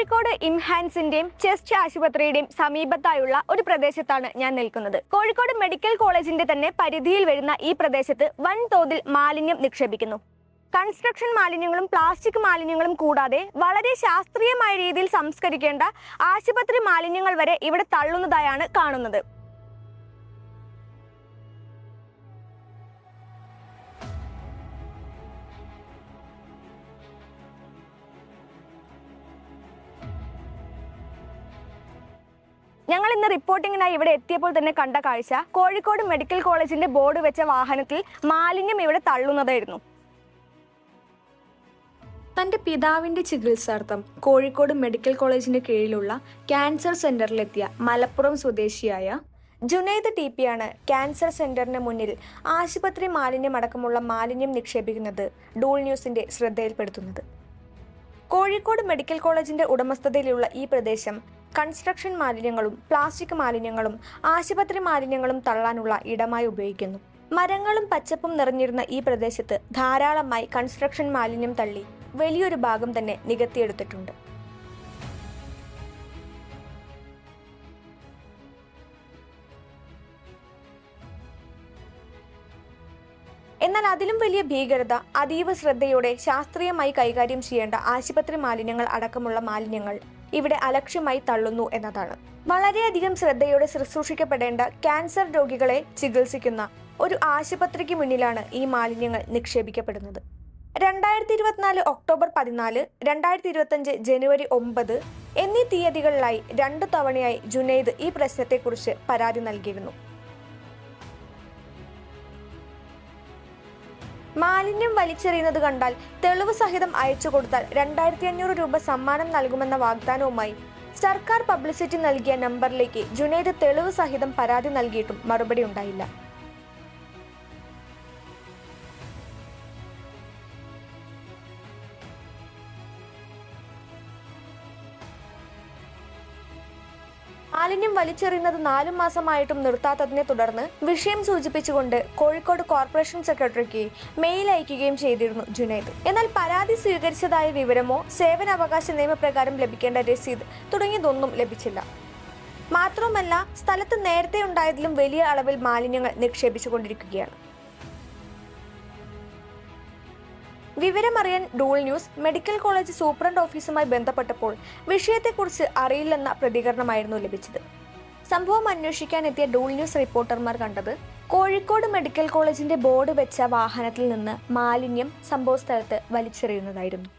Kozhikode ഇംഹാൻസിന്റെയും chest ആശുപത്രിയുടെയും സമീപത്തായുള്ള ഒരു പ്രദേശത്താണ് ഞാൻ നിൽക്കുന്നത്. കോഴിക്കോട് മെഡിക്കൽ കോളേജിന്റെ തന്നെ പരിധിയിൽ വരുന്ന ഈ പ്രദേശത്ത് വൻതോതിൽ മാലിന്യം നിക്ഷേപിക്കുന്നു. കൺസ്ട്രക്ഷൻ മാലിന്യങ്ങളും പ്ലാസ്റ്റിക് മാലിന്യങ്ങളും കൂടാതെ വളരെ ശാസ്ത്രീയമായ രീതിയിൽ സംസ്കരിക്കേണ്ട ആശുപത്രി മാലിന്യങ്ങൾ വരെ ഇവിടെ തള്ളുന്നതായാണ് കാണുന്നത്. ഞങ്ങൾ ഇന്ന് റിപ്പോർട്ടിങ്ങിനായി ഇവിടെ എത്തിയപ്പോൾ തന്നെ കണ്ട കാഴ്ച കോഴിക്കോട് മെഡിക്കൽ കോളേജിന്റെ ബോർഡ് വെച്ച വാഹനത്തിൽ മാലിന്യം ഇവിടെ തള്ളുന്നതായിരുന്നു. തന്റെ പിതാവിന്റെ ചികിത്സാർത്ഥം കോഴിക്കോട് മെഡിക്കൽ കോളേജിന്റെ കീഴിലുള്ള ക്യാൻസർ സെന്ററിലെത്തിയ മലപ്പുറം സ്വദേശിയായ ജുനൈദ് ടി ആണ് ക്യാൻസർ സെന്ററിന് മുന്നിൽ ആശുപത്രി മാലിന്യം അടക്കമുള്ള മാലിന്യം നിക്ഷേപിക്കുന്നത് ഡൂൾ ന്യൂസിന്റെ ശ്രദ്ധയിൽപ്പെടുത്തുന്നത്. കോഴിക്കോട് മെഡിക്കൽ കോളേജിന്റെ ഉടമസ്ഥതയിലുള്ള ഈ പ്രദേശം കൺസ്ട്രക്ഷൻ മാലിന്യങ്ങളും പ്ലാസ്റ്റിക് മാലിന്യങ്ങളും ആശുപത്രി മാലിന്യങ്ങളും തള്ളാനുള്ള ഇടമായി ഉപയോഗിക്കുന്നു. മരങ്ങളും പച്ചപ്പും നിറഞ്ഞിരുന്ന ഈ പ്രദേശത്ത് ധാരാളമായി കൺസ്ട്രക്ഷൻ മാലിന്യം തള്ളി വലിയൊരു ഭാഗം തന്നെ നികത്തിയെടുത്തിട്ടുണ്ട്. എന്നാൽ അതിലും വലിയ ഭീകരത അതീവ ശ്രദ്ധയോടെ ശാസ്ത്രീയമായി കൈകാര്യം ചെയ്യേണ്ട ആശുപത്രി മാലിന്യങ്ങൾ അടക്കമുള്ള മാലിന്യങ്ങൾ ഇവിടെ അലക്ഷ്യമായി തള്ളുന്നു എന്നതാണ്. വളരെയധികം ശ്രദ്ധയോടെ ശുശ്രൂഷിക്കപ്പെടേണ്ട ക്യാൻസർ രോഗികളെ ചികിത്സിക്കുന്ന ഒരു ആശുപത്രിക്ക് മുന്നിലാണ് ഈ മാലിന്യങ്ങൾ നിക്ഷേപിക്കപ്പെടുന്നത്. രണ്ടായിരത്തി ഇരുപത്തിനാല് ഒക്ടോബർ പതിനാല് രണ്ടായിരത്തി ഇരുപത്തഞ്ച് ജനുവരി ഒമ്പത് എന്നീ തീയതികളിലായി രണ്ടു തവണയായി ജുനൈദ് ഈ പ്രശ്നത്തെക്കുറിച്ച് പരാതി നൽകിയിരുന്നു. മാലിന്യം വലിച്ചെറിയുന്നത് കണ്ടാൽ തെളിവ് സഹിതം അയച്ചു കൊടുത്താൽ രണ്ടായിരത്തി അഞ്ഞൂറ് രൂപ സമ്മാനം നൽകുമെന്ന വാഗ്ദാനവുമായി സർക്കാർ പബ്ലിസിറ്റി നൽകിയ നമ്പറിലേക്ക് ജുനൈദ് തെളിവ് സഹിതം പരാതി നൽകിയിട്ടും മറുപടി ഉണ്ടായില്ല. മാലിന്യം വലിച്ചെറിയുന്നത് നാലു മാസമായിട്ടും നിർത്താത്തതിനെ തുടർന്ന് വിഷയം സൂചിപ്പിച്ചുകൊണ്ട് കോഴിക്കോട് കോർപ്പറേഷൻ സെക്രട്ടറിക്ക് മെയിൽ അയക്കുകയും ചെയ്തിരുന്നു ജുനൈദ്. എന്നാൽ പരാതി സ്വീകരിച്ചതായ വിവരമോ സേവനാവകാശ നിയമപ്രകാരം ലഭിക്കേണ്ട രസീത് തുടങ്ങിയതൊന്നും ലഭിച്ചില്ല. മാത്രവുമല്ല സ്ഥലത്ത് നേരത്തെ ഉണ്ടായതിലും വലിയ അളവിൽ മാലിന്യങ്ങൾ നിക്ഷേപിച്ചുകൊണ്ടിരിക്കുകയാണ്. വിവരമറിയാൻ Dool news medical college superintendent ഓഫീസുമായി ബന്ധപ്പെട്ടപ്പോൾ വിഷയത്തെക്കുറിച്ച് അറിയില്ലെന്ന പ്രതികരണമായിരുന്നു ലഭിച്ചത്. സംഭവം അന്വേഷിക്കാനെത്തിയ ഡൂൾ ന്യൂസ് റിപ്പോർട്ടർമാർ കണ്ടത് കോഴിക്കോട് മെഡിക്കൽ കോളേജിന്റെ ബോർഡ് വെച്ച വാഹനത്തിൽ നിന്ന് മാലിന്യം സംഭവസ്ഥലത്ത് വലിച്ചെറിയുന്നതായിരുന്നു.